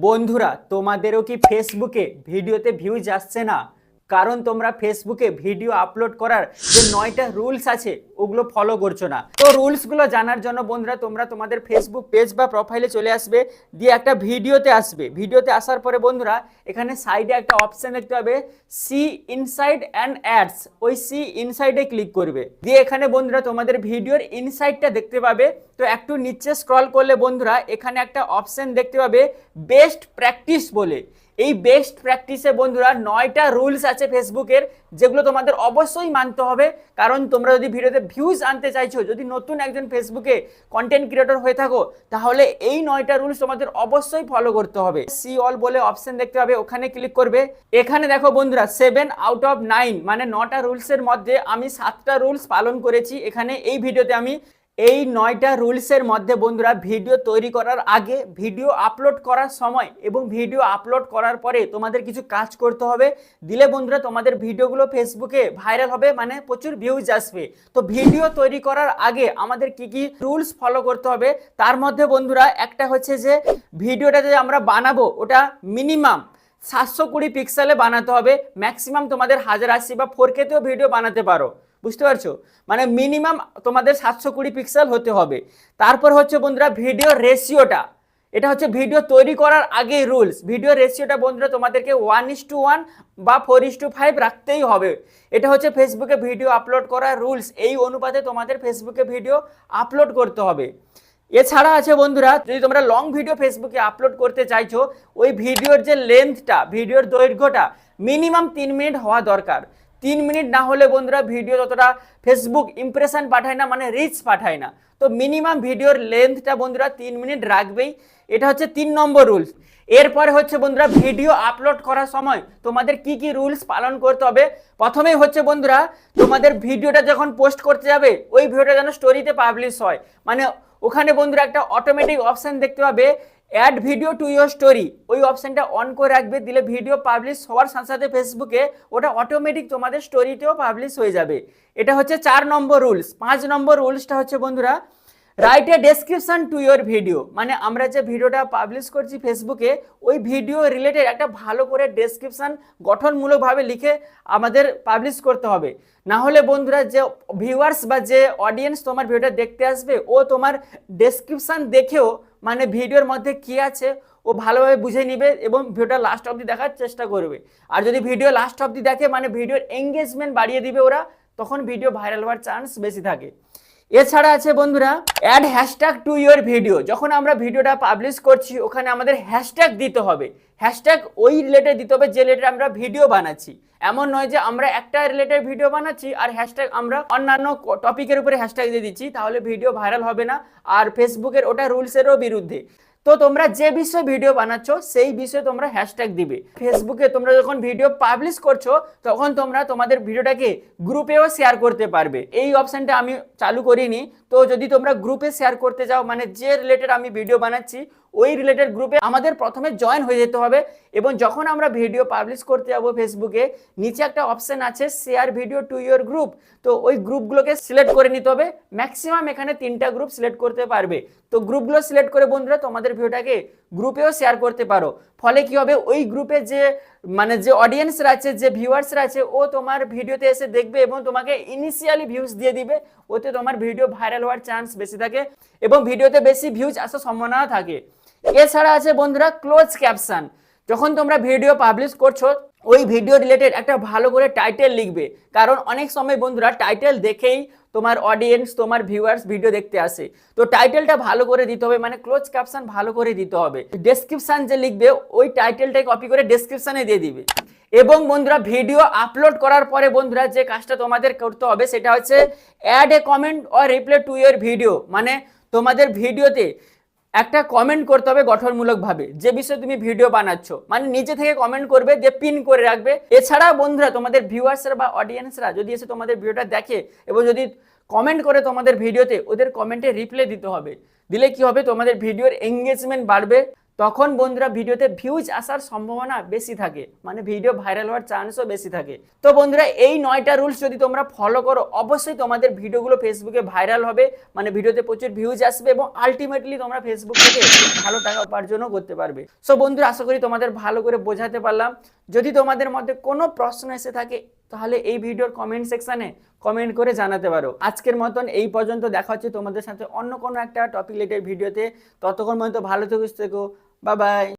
বন্ধুরা তোমাদেরও কি ফেসবুকে ভিডিওতে ভিউজ আসছে না? কারণ তোমরা ফেসবুকে ভিডিও আপলোড করার যে নয়টা রুলস আছে, ওগুলো ফলো করছ না। তো রুলসগুলো জানার জন্য বন্ধুরা, তোমরা তোমাদের ফেসবুক পেজ বা প্রোফাইলে চলে আসবে, দিয়ে একটা ভিডিওতে আসবে। ভিডিওতে আসার পরে বন্ধুরা, এখানে সাইডে একটা অপশন দেখতে পাবে সি ইনসাইড অ্যান্ড অ্যাডস ওই সি ইনসাইডে ক্লিক করবে। দিয়ে এখানে বন্ধুরা তোমাদের ভিডিওর ইনসাইডটা দেখতে পাবে। তো একটু নিচে স্ক্রল করলে বন্ধুরা, এখানে একটা অপশন দেখতে পাবে বেস্ট প্র্যাকটিস বলে। এই বেস্ট প্র্যাকটিসে বন্ধুরা নয়টা রুলস আছে ফেসবুকের যেগুলো তোমাদের অবশ্যই মানতে হবে। কারণ তোমরা যদি ভিডিওতে ভিউজ আনতে চাইছো, যদি নতুন একজন ফেসবুকে কন্টেন্ট ক্রিয়েটর হয়ে থাকো, তাহলে এই নয়টা রুলস তোমাদের অবশ্যই ফলো করতে হবে। সি অল বলে অপশন দেখতে পাবে, ওখানে ক্লিক করবে। এখানে দেখো বন্ধুরা সেভেন আউট অফ নাইন মানে নটা রুলসের মধ্যে আমি সাতটা রুলস পালন করেছি। এখানে এই ভিডিওতে আমি এই নয়টা রুলসের মধ্যে বন্ধুরা ভিডিও তৈরি করার আগে ভিডিও আপলোড করার সময় এবং ভিডিও আপলোড করার পরে তোমাদের কিছু কাজ করতে হবে। দিলে বন্ধুরা তোমাদের ভিডিওগুলো ফেসবুকে ভাইরাল হবে মানে প্রচুর ভিউজ আসবে। তো ভিডিও তৈরি করার আগে আমাদের কি কি রুলস ফলো করতে হবে? তার মধ্যে বন্ধুরা একটা হচ্ছে যে ভিডিওটা যে আমরা বানাবো, ওটা মিনিমাম সাতশো কুড়ি পিক্সেলে বানাতে হবে। ম্যাক্সিমাম তোমাদের হাজার আশি বা ফোর কেতেও ভিডিও বানাতে পারো। বুঝতে পারছ? মানে মিনিমাম তোমাদের সাতশো কুড়ি পিক্সেল হতে হবে। তারপর হচ্ছে বন্ধুরা ভিডিও রেশিওটা এটা হচ্ছে ভিডিও তৈরি করার আগেই রুলস ভিডিও রেশিওটা বন্ধুরা তোমাদেরকে ওয়ান ইস টু ওয়ান বা ফোর ইস টু ফাইভ রাখতেই হবে। এটা হচ্ছে ফেসবুকে ভিডিও আপলোড করার রুলস এই অনুপাতে তোমাদের ফেসবুকে ভিডিও আপলোড করতে হবে। এছাড়া আছে বন্ধুরা, যদি তোমরা লং ভিডিও ফেসবুকে আপলোড করতে চাইছো, ওই ভিডিওর যে লেন্থটা ভিডিওর দৈর্ঘ্যটা মিনিমাম তিন মিনিট হওয়া দরকার। তিন মিনিট না হলে বন্ধুরা ভিডিও ততটা ফেসবুক ইমপ্রেশন পাঠায় না মানে রিচ পাঠায় না। তো মিনিমাম ভিডিওর লেন্থটা বন্ধুরা তিন মিনিট রাখবেই। এটা হচ্ছে তিন নম্বর রুলস এরপরে হচ্ছে বন্ধুরা ভিডিও আপলোড করার সময় তোমাদের কি কি রুলস পালন করতে হবে? প্রথমেই হচ্ছে বন্ধুরা, তোমাদের ভিডিওটা যখন পোস্ট করতে যাবে, ওই ভিডিওটা যেন স্টোরিতে পাবলিশ হয়। মানে ওখানে বন্ধুরা একটা অটোমেটিক অপশান দেখতে পাবে। Add video to your story ওই অপশানটা অন করে রাখবে, দিলে ভিডিও পাবলিশ হওয়ার সাথে সাথে ফেসবুকে ওটা অটোমেটিক তোমাদের স্টোরিতেও পাবলিশ হয়ে যাবে। এটা হচ্ছে চার নম্বর রুলস পাঁচ নম্বর রুলসটা হচ্ছে, বন্ধুরা write a description to your video মানে আমরা যে ভিডিওটা পাবলিশ করছি ফেসবুকে, ওই ভিডিও রিলেটেড একটা ভালো করে ডেসক্রিপশন গঠনমূলকভাবে লিখে আমাদের পাবলিশ করতে হবে। না হলে, বন্ধুরা, যে ভিউয়ার্স বা যে অডিয়েন্স তোমার ভিডিওটা দেখতে আসবে, ও তোমার ডেসক্রিপশন দেখেও মানে ভিডিওর মধ্যে কি আছে, ও ভালোভাবে বুঝে নিবে এবং ভিডিওটা লাস্ট অবধি দেখার চেষ্টা করবে। আর যদি ভিডিও লাস্ট অবধি দেখে মানে ভিডিওর এঙ্গেজমেন্ট বাড়িয়ে দিবে ওরা, তখন ভিডিও ভাইরাল হওয়ার চান্স বেশি থাকে। এছাড়া আছে বন্ধুরা add hashtag to your video যখন আমরা ভিডিওটা পাবলিশ করছি, ওখানে আমাদের হ্যাশট্যাগ দিতে হবে। হ্যাশট্যাগ ওই রিলেটেড দিতে হবে যে রিলেটেড আমরা ভিডিও বানাচ্ছি। এমন নয় যে আমরা একটা রিলেটেড ভিডিও বানাচ্ছি আর হ্যাশট্যাগ আমরা অন্যান্য টপিকের উপরে হ্যাশট্যাগ দিয়ে দিচ্ছি, তাহলে ভিডিও ভাইরাল হবে না। আর ফেসবুকের ওটা রুলসেরও বিরুদ্ধে। তো তোমরা যে বিষয়ে ভিডিও বানাচ্ছ, সেই বিষয়ে তোমরা হ্যাশট্যাগ দিবে। ফেসবুকে তোমরা যখন ভিডিও পাবলিশ করছ, তখন তোমরা তোমাদের ভিডিওটাকে গ্রুপেও শেয়ার করতে পারবে। এই অপশানটা আমি চালু করিনি। তো যদি তোমরা গ্রুপে শেয়ার করতে যাও মানে যে রিলেটেড আমি ভিডিও বানাচ্ছি ওই রিলেটেড গ্রুপে আমাদের প্রথমে জয়েন হয়ে যেতে হবে এবং যখন আমরা ভিডিও পাবলিশ করতে যাব ফেসবুকে নিচে একটা অপশন আছে share video to your group তো ওই গ্রুপগুলোকে সিলেক্ট করে নিতে হবে। ম্যাক্সিমাম এখানে তিনটা গ্রুপ সিলেক্ট করতে পারবে। তো গ্রুপগুলো সিলেক্ট করে বন্ধুরা, তোমাদের ভিডিওটাকে গ্রুপেও শেয়ার করতে পারো। ফলে কি হবে? ওই গ্রুপে যে মানে যে অডিয়েন্সরা আছে, যে ভিউয়ার্সরা আছে, ও তোমার ভিডিওতে এসে দেখবে এবং তোমাকে ইনিশিয়ালি ভিউজ দিয়ে দিবে। ওতে তোমার ভিডিও ভাইরাল হওয়ার চান্স বেশি থাকে এবং ভিডিওতে বেশি ভিউজ আসার সম্ভাবনা থাকে। এছাড়া আছে বন্ধুরা ক্লোজ ক্যাপশন যখন তোমরা ভিডিও পাবলিশ করছ, ওই ভিডিও রিলেটেড একটা ভালো করে টাইটেল লিখবে। কারণ অনেক সময় বন্ধুরা টাইটেল দেখেই তোমার অডিয়েন্স তোমার ভিউয়ার্স ভিডিও দেখতে আসে। তো টাইটেলটা ভালো করে দিতে হবে মানে ক্লোজ ক্যাপশন ভালো করে দিতে হবে। ডেসক্রিপশন যে লিখবে, ওই টাইটেলটাই কপি করে ডেসক্রিপশনে দিয়ে দিবে। এবং বন্ধুরা ভিডিও আপলোড করার পরে বন্ধুরা যে কাজটা তোমাদের করতে হবে, সেটা হচ্ছে add a comment or reply to your video মানে তোমাদের ভিডিওতে একটা কমেন্ট করতে হবে গঠনমূলকভাবে। যে বিষয়ে তুমি ভিডিও বানাচ্ছ মানে নিজে থেকে কমেন্ট করবে যে পিন করে রাখবে। এছাড়া বন্ধুরা, তোমাদের ভিউয়ার্সরা বা অডিয়েন্সরা যদি এসে তোমাদের ভিডিওটা দেখে, এবং যদি কমেন্ট করে তোমাদের ভিডিওতে ওদের কমেন্টে রিপ্লাই দিতে হবে। দিলে কি হবে? তোমাদের ভিডিওর এঙ্গেজমেন্ট বাড়বে। তখন বন্ধুরা ভিডিওতে ভিউজ আসার সম্ভাবনা বেশি থাকে। মানে ভিডিও ভাইরাল হওয়ার চান্সও বেশি থাকে। তো বন্ধুরা, এই নয়টা রুলস যদি তোমরা ফলো করো, অবশ্যই তোমাদের ভিডিওগুলো ফেসবুকে ভাইরাল হবে। মানে ভিডিওতে প্রচুর ভিউজ আসবে এবং আলটিমেটলি তোমরা ফেসবুক থেকে ভালো টাকা উপার্জনও করতে পারবে। সো বন্ধুরা, আশা করি তোমাদের ভালো করে বোঝাতে পারলাম। যদি তোমাদের মধ্যে কোনো প্রশ্ন এসে থাকে, তাহলে এই ভিডিওর কমেন্ট সেকশানে কমেন্ট করে জানাতে পারো। আজকের মতন এই পর্যন্ত, দেখা হচ্ছে তোমাদের সাথে অন্য কোনো একটা টপিক রিলেটেড ভিডিওতে ততক্ষণ পর্যন্ত ভালো থেকো। Bye bye.